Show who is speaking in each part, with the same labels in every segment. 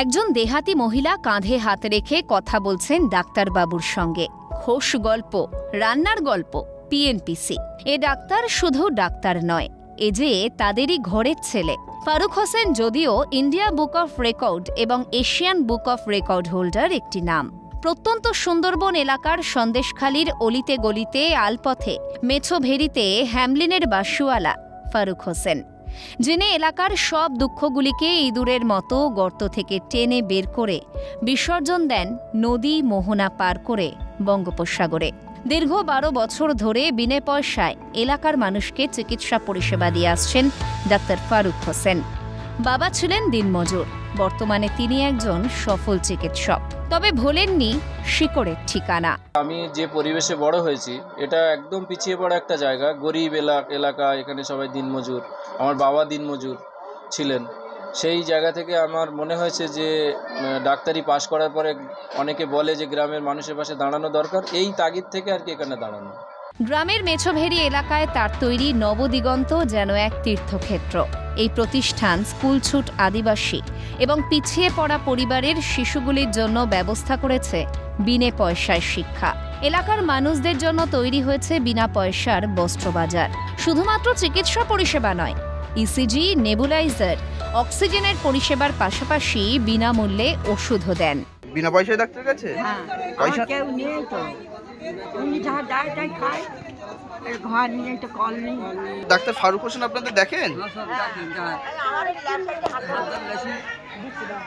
Speaker 1: একজন দেহাতি মহিলা কাঁধে হাত রেখে কথা বলছেন ডাক্তারবাবুর সঙ্গে। খোশ গল্প, রান্নার গল্প পিএনপিসি এ ডাক্তার শুধু ডাক্তার নয়, এ যে তাদেরই ঘরের ছেলে। ফারুক হোসেন যদিও ইন্ডিয়া বুক অফ রেকর্ড এবং Asian book of record holder একটি নাম। প্রত্যন্ত সুন্দরবন এলাকার সন্দেশখালীর অলিতে গলিতে আলপথে মেছো ভেরিতে হ্যামলিনের বাসুয়ালা ফারুক হোসেন। যিনি এলাকার সব দুঃখগুলিকে ইঁদুরের মতো গর্ত থেকে টেনে বের করে বিসর্জন দেন নদী মোহনা পার করে বঙ্গোপসাগরে। দীর্ঘ বারো বছর ধরে বিনে পয়সায় এলাকার মানুষকে চিকিৎসা পরিষেবা দিয়ে আসছেন ডাক্তার ফারুক হোসেন। বাবা ছিলেন দিনমজুর। বর্তমানে তিনি একজন সফল চিকিৎসক। তবে ভোলেননি শিকড়ের ঠিকানা।
Speaker 2: আমি যে পরিবেশে বড় হয়েছি এটা একদম পিছিয়ে পড়া একটা জায়গা। গরিব এলাকা এলাকা এখানে সবাই দিনমজুর। আমার বাবা দিনমজুর ছিলেন। সেই জায়গা থেকে আমার মনে হয়েছে যে ডাক্তারি পাশ করার পরে অনেকে বলে যে গ্রামের মানুষের পাশে দাঁড়ানো দরকার। এই তাগিদ থেকে আর কি এখানে দাঁড়ানো।
Speaker 1: গ্রামের মেছোভেরি এলাকায় তার তৈরি নবদিগন্ত যেন এক তীর্থক্ষেত্র। এই প্রতিষ্ঠান স্কুলছুট আদিবাসী এবং পিছিয়ে পড়া পরিবারের শিশুগুলির জন্য ব্যবস্থা করেছে বিনে পয়সায় শিক্ষা। এলাকার মানুষদের জন্য তৈরি হয়েছে বিনা পয়সার বস্ত্র বাজার শুধুমাত্র চিকিৎসা পরিষেবা নয় ইসিজি নেবুলাইজার অক্সিজেনের পরিষেবার পাশাপাশি বিনামূল্যে ওষুধও দেন।
Speaker 3: বিনা পয়সায় ডাক্তার কাছে?
Speaker 4: হ্যাঁ
Speaker 3: পয়সা-
Speaker 4: কেউ নেই তো ঘর নিয়ে একটা কল নেই।
Speaker 3: ডাক্তার ফারুক হোসেন আপনাদের দেখেন?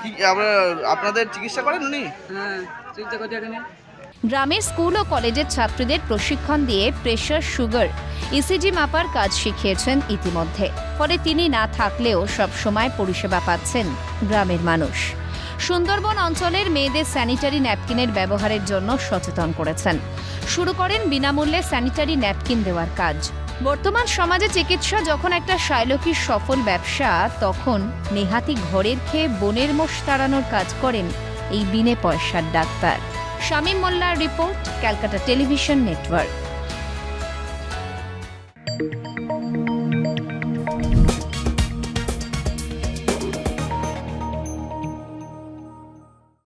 Speaker 3: কি আপনার আপনাদের চিকিৎসা করেন উনি?
Speaker 1: গ্রামের স্কুল ও কলেজের ছাত্রীদের প্রশিক্ষণ দিয়ে প্রেশার সুগার ইসিজি মাপার কাজ শিখিয়েছেন ইতিমধ্যে। ফলে তিনি না থাকলেও সব সময় পরিষেবা পাচ্ছেন গ্রামের মানুষ। সুন্দরবন অঞ্চলের মেয়েদের স্যানিটারি ন্যাপকিনের ব্যবহারের জন্য সচেতন করেছেন। শুরু করেন বিনামূল্যে স্যানিটারি ন্যাপকিন দেওয়ার কাজ। বর্তমান সমাজে চিকিৎসা যখন একটা শাইলকীর সফল ব্যবসা, তখন নেহাতি ঘরের খেয়ে বনের মোষ তাড়ানোর কাজ করেন এই বিনে পয়সার ডাক্তার। শামীম মোল্লার রিপোর্ট, ক্যালকাটা টেলিভিশন নেটওয়ার্ক।